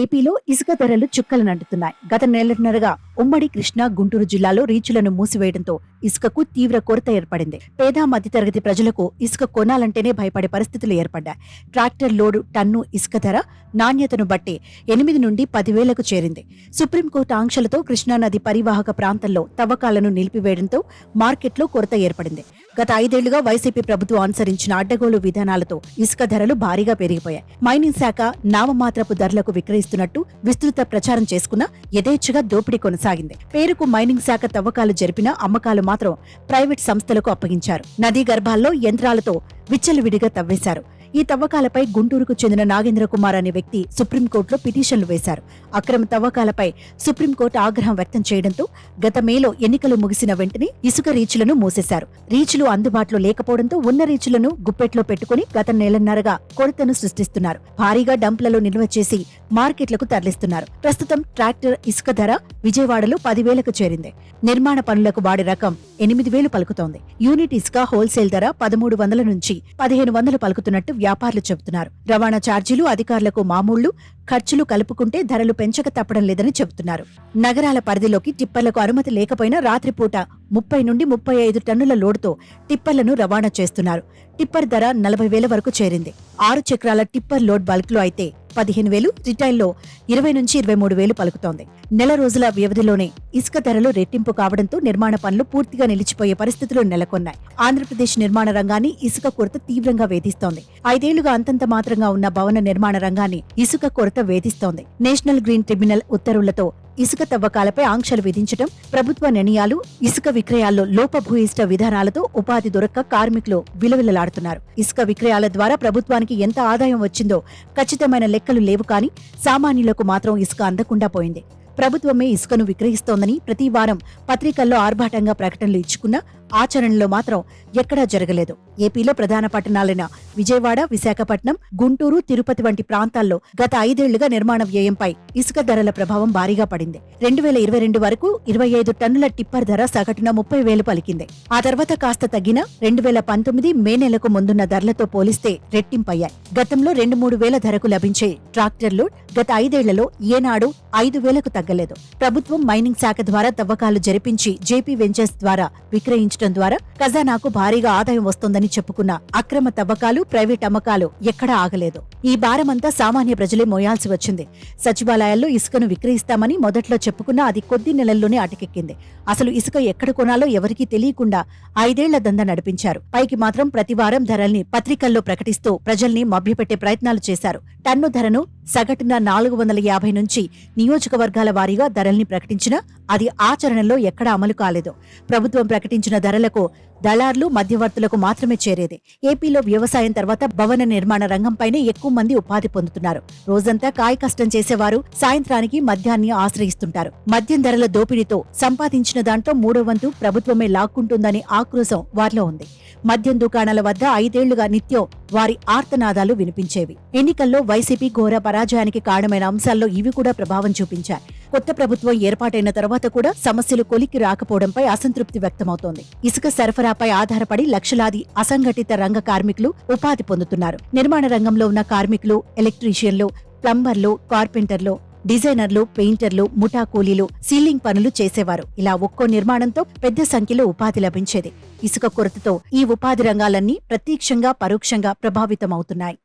ఏపీలో ఇసుక ధరలు చుక్కలు నంటున్నాయి గత నెలన్నరగా ఉమ్మడి కృష్ణా గుంటూరు జిల్లాలో రీచులను మూసివేయడంతో ఇసుకకు తీవ్ర కొరత ఏర్పడింది. పేద మధ్యతరగతి ప్రజలకు ఇసుక కొనాలంటేనే భయపడే పరిస్థితులు ఏర్పడ్డాయి. ట్రాక్టర్ లోడు టన్ను ఇసుక ధర నాణ్యతను బట్టి ఎనిమిది నుండి పదివేలకు చేరింది. సుప్రీంకోర్టు ఆంక్షలతో కృష్ణానది పరివాహక ప్రాంతంలో తవ్వకాలను నిలిపివేయడంతో మార్కెట్లో కొరత ఏర్పడింది. గత ఐదేళ్ళుగా వైసీపీ ప్రభుత్వం అనుసరించిన అడ్డగోలు విధానాలతో ఇసుక ధరలు భారీగా పెరిగిపోయాయి. మైనింగ్ శాఖ నామమాత్రపు ధరలకు విక్రయిస్తున్నట్టు విస్తృత ప్రచారం చేసుకున్న యథేచ్ఛగా దోపిడీ కొనసాగింది. పేరుకు మైనింగ్ శాఖ తవ్వకాలు జరిపిన అమ్మకాలు మాత్రం ప్రైవేట్ సంస్థలకు అప్పగించారు. నదీ గర్భాల్లో యంత్రాలతో విచ్చలవిడిగా తవ్వేశారు. ఈ తవ్వకాలపై గుంటూరుకు చెందిన నాగేంద్ర కుమార్ అనే వ్యక్తి సుప్రీంకోర్టులో పిటిషన్లు వేశారు. అక్రమ తవ్వకాలపై సుప్రీంకోర్టు ఆగ్రహం వ్యక్తం చేయడంతో గత మేలో ఎన్నికలు ముగిసిన వెంటనే ఇసుక రీచులను మూసేశారు. రీచులు అందుబాటులో లేకపోవడంతో ఉన్న రీచులను గుప్పెట్లో పెట్టుకుని గత నెలన్నరగా కొరతను సృష్టిస్తున్నారు. భారీగా డంప్లలో నిల్వ చేసి మార్కెట్లకు తరలిస్తున్నారు. ప్రస్తుతం ట్రాక్టర్ ఇసుక ధర విజయవాడలో పదివేలకు చేరింది. నిర్మాణ పనులకు వాడే రకం ఎనిమిది వేలు పలుకుతోంది. యూనిట్ ఇసుక హోల్సేల్ ధర పదమూడు వందల నుంచి పదిహేను వందలు పలుకుతున్నట్టు వ్యాపారులు చెబుతున్నారు. రవాణా ఛార్జీలు అధికారులకు మామూళ్ళు ఖర్చులు కలుపుకుంటే ధరలు పెంచక తప్పడం లేదని చెబుతున్నారు. నగరాల పరిధిలోకి టిప్పర్లకు అనుమతి లేకపోయినా రాత్రిపూట ముప్పై నుండి ముప్పై ఐదు టన్నుల లోడుతో టిప్పర్లను రవాణా చేస్తున్నారు. టిప్పర్ ధర నలభై వేల వరకు చేరింది. ఆరు చక్రాల టిప్పర్ లోడ్ బల్క్లో అయితే పదిహేను వేలు రిటైల్లో ఇరవై నుంచి ఇరవై మూడు వేలు పలుకుతోంది. నెల రోజుల వ్యవధిలోనే ఇసుక ధరలు రెట్టింపు కావడంతో నిర్మాణ పనులు పూర్తిగా నిలిచిపోయే పరిస్థితులు నెలకొన్నాయి. ఆంధ్రప్రదేశ్ నిర్మాణ రంగాన్ని ఇసుక కొరత తీవ్రంగా వేధిస్తోంది. ఐదేళ్ళుగా అంతంత మాత్రంగా ఉన్న భవన నిర్మాణ రంగాన్ని ఇసుక కొరత వేధిస్తోంది. నేషనల్ గ్రీన్ ట్రిబ్యునల్ ఉత్తర్వులతో ఇసుక తవ్వకాలపై ఆంక్షలు విధించడం ప్రభుత్వ నిర్ణయాలు ఇసుక విక్రయాల్లో లోపభూయిష్ట విధానాలతో ఉపాధి దొరక్క కార్మికులు విలువిలలాడుతున్నారు. ఇసుక విక్రయాల ద్వారా ప్రభుత్వానికి ఎంత ఆదాయం వచ్చిందో ఖచ్చితమైన లెక్కలు లేవు కానీ సామాన్యులకు మాత్రం ఇసుక అందకుండా పోయింది. ప్రభుత్వమే ఇసుకను విక్రయిస్తోందని ప్రతి వారం పత్రికల్లో ఆర్భాటంగా ప్రకటనలు ఇచ్చుకున్న ఆచరణలో మాత్రం ఎక్కడా జరగలేదు. ఏపీలో ప్రధాన పట్టణాలైన విజయవాడ విశాఖపట్నం గుంటూరు తిరుపతి వంటి ప్రాంతాల్లో గత ఐదేళ్ళుగా నిర్మాణ వ్యయంపై ఇసుక ధరల ప్రభావం భారీగా పడింది. రెండు వేల ఇరవై రెండు వరకు ఇరవై ఐదు టన్నుల టిప్పర్ ధర సగటున ముప్పై వేలు పలికింది. ఆ తర్వాత కాస్త తగ్గిన రెండు వేల పంతొమ్మిది మే నెలకు ముందున్న ధరలతో పోలిస్తే రెట్టింపయ్యాయి. గతంలో రెండు మూడు వేల ధరకు లభించే ట్రాక్టర్లు గత ఐదేళ్ళలో ఏనాడు ఐదు వేలకు తగ్గలేదు ప్రభుత్వం మైనింగ్ శాఖ ద్వారా తవ్వకాలు జరిపించి జేపీ వెంచర్స్ ద్వారా విక్రయించడం ద్వారా ఖజానాకు భారీగా ఆదాయం వస్తోందని చెప్పుకున్న అక్రమ తవ్వకాలు ప్రైవేట్ అమ్మకాలు ఎక్కడా ఆగలేదు. ఈ భారమంతా సామాన్య ప్రజలే మోయాల్సి వచ్చింది. సచివాలయాల్లో ఇసుకను విక్రయిస్తామని మొదట్లో చెప్పుకున్నా అది కొద్ది నెలల్లోనే అటకెక్కింది. అసలు ఇసుక ఎక్కడ కొనాలో ఎవరికీ తెలియకుండా ఐదేళ్ళ దంద నడిపించారు. పైకి మాత్రం ప్రతి వారం ధరల్ని పత్రికల్లో ప్రకటిస్తూ ప్రజల్ని మభ్యపెట్టే ప్రయత్నాలు చేశారు. టన్ను ధరను సగటున నాలుగు వందల యాభై నుంచి నియోజకవర్గాల వారీగా ధరల్ని ప్రకటించినా అది ఆచరణలో ఎక్కడా అమలు కాలేదు. ప్రభుత్వం ప్రకటించిన ధరలకు దళార్లు మధ్యవర్తులకు మాత్రమే చేరేది. ఏపీలో వ్యవసాయం తర్వాత భవన నిర్మాణ రంగంపైనే ఎక్కువ మంది ఉపాధి పొందుతున్నారు. రోజంతా కాయ కష్టం చేసేవారు సాయంత్రానికి మద్యాన్ని ఆశ్రయిస్తుంటారు. మద్యం ధరల దోపిడీతో సంపాదించిన దాంట్లో మూడో వంతు ప్రభుత్వమే లాక్కుంటుందనే ఆక్రోశం వారిలో ఉంది. మద్యం దుకాణాల వద్ద ఐదేళ్ళుగా నిత్యం వారి ఆర్తనాదాలు వినిపించేవి. ఎన్నికల్లో వైసీపీ ఘోర పరాజయానికి కారణమైన అంశాల్లో ఇవి కూడా ప్రభావం చూపించాయి. కొత్త ప్రభుత్వం ఏర్పాటైన తర్వాత కూడా సమస్యలు కొలికి రాకపోవడంపై అసంతృప్తి వ్యక్తమవుతోంది. ఇసుక సరఫరాపై ఆధారపడి లక్షలాది అసంఘటిత రంగ కార్మికులు ఉపాధి పొందుతున్నారు. నిర్మాణ రంగంలో ఉన్న కార్మికులు ఎలక్ట్రీషియన్లు ప్లంబర్లు కార్పెంటర్లు డిజైనర్లు పెయింటర్లు ముఠా కూలీలు సీలింగ్ పనులు చేసేవారు. ఇలా ఒక్కో నిర్మాణంతో పెద్ద సంఖ్యలో ఉపాధి లభించేది. ఇసుక కొరతతో ఈ ఉపాధి రంగాలన్నీ ప్రత్యక్షంగా పరోక్షంగా ప్రభావితమవుతున్నాయి.